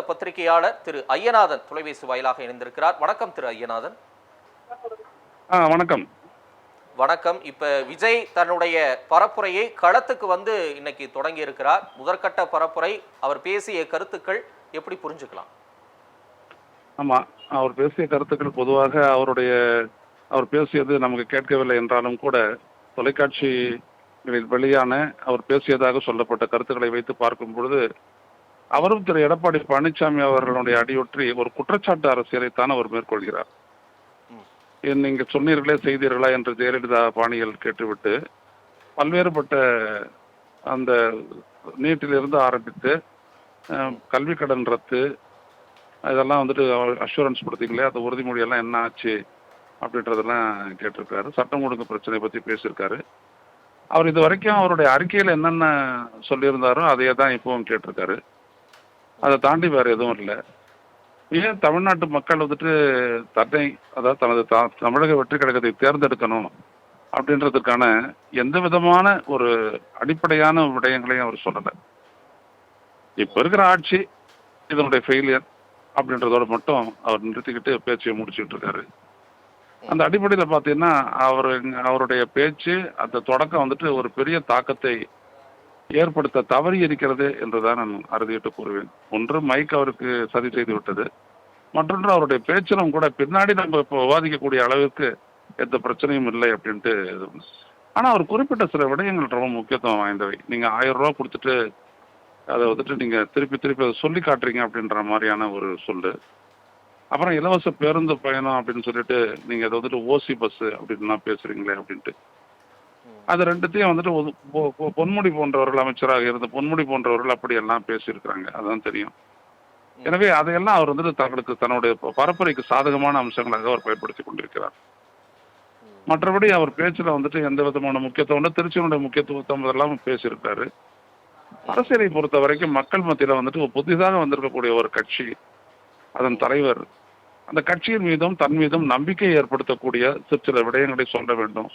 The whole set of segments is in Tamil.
பத்திரிகையாளர் திரு ஐயநாதன் தொலைபேசி வாயிலாக இணைந்திருக்கிறார். வணக்கம் திரு ஐயநாதன். வணக்கம். வணக்கம். இப்ப விஜய் தன்னுடைய பரப்புரையை களத்துக்கு வந்து இன்னைக்கு தொடங்கி இருக்கிறார் முதற்கட்ட பரப்புரை அவர் பேசிய கருத்துக்கள் எப்படி புரிஞ்சுக்கலாம்? ஆமாம் அவர் பேசிய கருத்துக்கள் பொதுவாக அவருடைய அவர் பேசியது நமக்கு கேட்கவில்லை என்றாலும் கூட தொலைக்காட்சிகளில் வெளியான அவர் பேசியதாக சொல்லப்பட்ட கருத்துக்களை வைத்து பார்க்கும் பொழுது அவரும் திரு எடப்பாடி பழனிசாமி அவர்களுடைய அடியொற்றி ஒரு குற்றச்சாட்டு அரசியலைத்தான் அவர் மேற்கொள்கிறார். ம். என் நீங்க சொன்னீர்களே செய்தீர்களா என்று ஜெயலலிதா பாணியில் கேட்டுவிட்டு பல்வேறுபட்ட அந்த நீட்டிலிருந்து ஆரம்பித்து கல்வி கடன் ரத்து இதெல்லாம் வந்துட்டு அஷூரன்ஸ் கொடுத்தீங்களே அந்த உறுதிமொழியெல்லாம் என்ன ஆச்சு அப்படின்றதெல்லாம் கேட்டிருக்காரு. சட்டம் ஒழுங்கு பிரச்சனை பற்றி பேசியிருக்காரு. அவர் இது வரைக்கும் அவருடைய அறிக்கையில் என்னென்ன சொல்லியிருந்தாரோ அதையே தான் இப்பவும் கேட்டிருக்காரு. அதை தாண்டி வேற எதுவும் இல்லை. ஏன் தமிழ்நாட்டு மக்கள் வந்துட்டு தன்னை அதாவது தனது தா- தமிழக வெற்றி கழகத்தை தேர்ந்தெடுக்கணும் அப்படின்றதுக்கான எந்த விதமான ஒரு அடிப்படையான விடயங்களையும் அவர் சொல்லலை. இப்போ இருக்கிற ஆட்சி இதனுடைய ஃபெயிலியர் அப்படின்றதோட மட்டும் அவர் நிறுத்திக்கிட்டு பேச்சை முடிச்சுட்டு இருக்காரு. அந்த அடிப்படையில் பார்த்தீங்கன்னா அவர் அவருடைய பேச்சு அந்த தொடக்கம் வந்துட்டு ஒரு பெரிய தாக்கத்தை ஏற்படுத்த தவறி இருக்கிறது என்றுதான் நான் அறுதியிட்டு கூறுவேன். ஒன்று மைக் அவருக்கு சதி செய்து விட்டது. மற்றொன்று அவருடைய பேச்சிலும் கூட பின்னாடி நம்ம இப்போ விவாதிக்கக்கூடிய அளவுக்கு எந்த பிரச்சனையும் இல்லை அப்படின்ட்டு இது ஒண்ணு. அவர் குறிப்பிட்ட சில விடயங்கள் ரொம்ப முக்கியத்துவம் வாய்ந்தவை. நீங்கள் ஆயிரம் ரூபா கொடுத்துட்டு அதை வந்துட்டு நீங்கள் திருப்பி திருப்பி அதை சொல்லி காட்டுறீங்க அப்படின்ற மாதிரியான ஒரு சொல்லு. அப்புறம் இலவச பேருந்து பயணம் அப்படின்னு சொல்லிட்டு நீங்கள் அதை வந்துட்டு ஓசி பஸ் அப்படின்லாம் பேசுறீங்களே அப்படின்ட்டு. அது ரெண்டுத்தையும் வந்துட்டு ஒரு பொ- பொ- பொன்முடி போன்றவர்கள் அமைச்சராக இருந்த பொன்முடி போன்றவர்கள் அப்படியெல்லாம் பேசியிருக்கிறாங்க. அதான் தெரியும். எனவே அதையெல்லாம் அவர் வந்துட்டு தங்களுக்கு தன்னுடைய பரப்புரைக்கு சாதகமான அம்சங்களாக அவர் பயன்படுத்தி கொண்டிருக்கிறார். மற்றபடி அவர் பேச்சுல வந்துட்டு எந்த விதமான முக்கியத்துவம் திருச்சியினுடைய முக்கியத்துவம் இதெல்லாம் பேசியிருக்காரு. அரசியலை பொறுத்த வரைக்கும் மக்கள் மத்தியில வந்துட்டு புதிதாக வந்திருக்கக்கூடிய ஒரு கட்சி அதன் தலைவர். அந்த கட்சியின் மீதும் தன் மீதும் நம்பிக்கை ஏற்படுத்தக்கூடிய சிறு சில விடயங்களை சொல்ல வேண்டும்.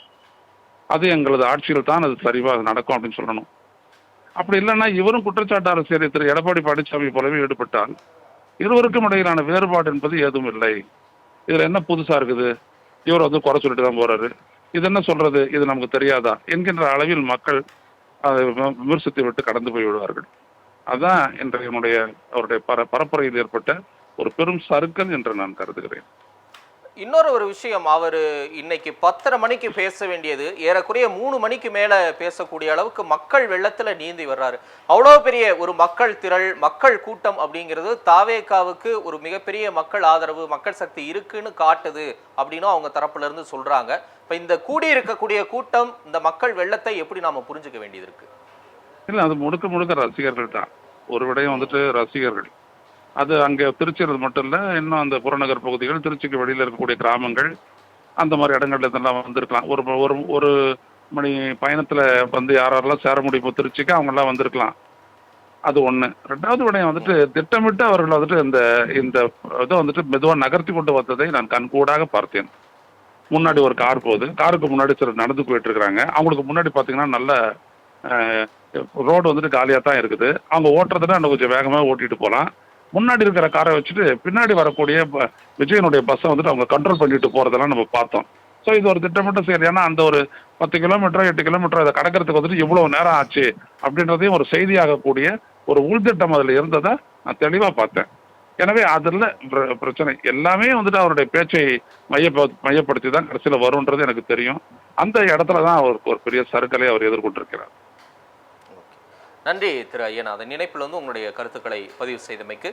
அது எங்களது ஆட்சியில் தான் அது சரிவாக நடக்கும் அப்படின்னு சொல்லணும். அப்படி இல்லைன்னா இவரும் குற்றச்சாட்டு அரசியலை திரு எடப்பாடி பழனிசாமி போலவே ஈடுபட்டால் இருவருக்கும் இடையிலான வேறுபாடு என்பது ஏதும் இல்லை. இதில் என்ன புதுசாக இருக்குது? இவர் வந்து குறை சொல்லிட்டு தான் போகிறாரு இது என்ன சொல்கிறது இது நமக்கு தெரியாதா? என்கின்ற அளவில் மக்கள் அதை விமர்சித்து விட்டு கடந்து போய் விடுவார்கள். அதுதான் இன்றைய என்னுடைய அவருடைய பர பரப்புரையில் ஏற்பட்ட ஒரு பெரும் சறுக்கல் என்று நான் கருதுகிறேன். இன்னொரு ஒரு விஷயம் அவர் இன்னைக்கு பத்தரை மணிக்கு பேச வேண்டியது ஏறக்குறைய மூணு மணிக்கு மேல பேசக்கூடிய அளவுக்கு மக்கள் வெள்ளத்துல நீந்தி வர்றாரு. அவ்வளோ பெரிய ஒரு மக்கள் திரள் மக்கள் கூட்டம் அப்படிங்கிறது தாவேக்காவுக்கு ஒரு மிகப்பெரிய மக்கள் ஆதரவு மக்கள் சக்தி இருக்குன்னு காட்டுது அப்படின்னு அவங்க தரப்புல இருந்து சொல்றாங்க. இப்ப இந்த கூடி இருக்கக்கூடிய கூட்டம் இந்த மக்கள் வெள்ளத்தை எப்படி நாம புரிஞ்சுக்க வேண்டியது இருக்கு? இல்லை அது முழுக்க முழுக்க ரசிகர்கள் தான் ஒரு விடயம் வந்துட்டு ரசிகர்கள். அது அங்கே திருச்சியில் மட்டும் இல்லை இன்னும் அந்த புறநகர் பகுதிகள் திருச்சிக்கு வெளியில் இருக்கக்கூடிய கிராமங்கள் அந்த மாதிரி இடங்கள்ல இதெல்லாம் வந்திருக்கலாம். ஒரு ஒரு ஒரு மணி பயணத்தில் வந்து யாரெல்லாம் சேர முடியுமோ திருச்சிக்கு அவங்கெல்லாம் வந்திருக்கலாம். அது ஒன்று ரெண்டாவது விடயம் வந்துட்டு திட்டமிட்டு அவர்கள் வந்துட்டு இந்த இந்த இதை வந்துட்டு மெதுவாக நகர்த்தி கொண்டு வந்ததை நான் கண்கூடாக பார்த்தேன். முன்னாடி ஒரு கார் போகுது. காருக்கு முன்னாடி சிலர் நடந்து போயிட்டு இருக்கிறாங்க அவங்களுக்கு முன்னாடி பார்த்தீங்கன்னா நல்ல ரோடு வந்துட்டு காலியாக தான் இருக்குது. அவங்க ஓட்டுறதுனா இன்னும் கொஞ்சம் வேகமாக ஓட்டிட்டு போகலாம் முன்னாடி இருக்கிற காரை வச்சுட்டு பின்னாடி வரக்கூடிய ப- விஜயனுடைய பஸ்ஸை வந்துட்டு அவங்க கண்ட்ரோல் பண்ணிட்டு போகிறதெல்லாம் நம்ம பார்த்தோம். ஸோ இது ஒரு திட்டமிட்ட செயல். ஏன்னா அந்த ஒரு பத்து கிலோமீட்டரோ எட்டு கிலோமீட்டரோ அதை கடக்கிறதுக்கு வந்துட்டு இவ்வளோ நேரம் ஆச்சு அப்படின்றதையும் ஒரு செய்தியாகக்கூடிய ஒரு உள்திட்டம் அதில் இருந்ததை நான் தெளிவாக பார்த்தேன். எனவே அதில் பிரச்சனை. எல்லாமே வந்துட்டு அவருடைய பேச்சை மையப்ப மையப்படுத்தி தான் கடைசியில் வரும்ன்றது எனக்கு தெரியும். அந்த இடத்துல தான் அவருக்கு ஒரு பெரிய சறுக்கலை அவர் எதிர்கொண்டிருக்கிறார். நன்றி திரு ஐயநாதன். நினைப்பில் வந்து உங்களுடைய கருத்துக்களை பதிவு செய்தமைக்கு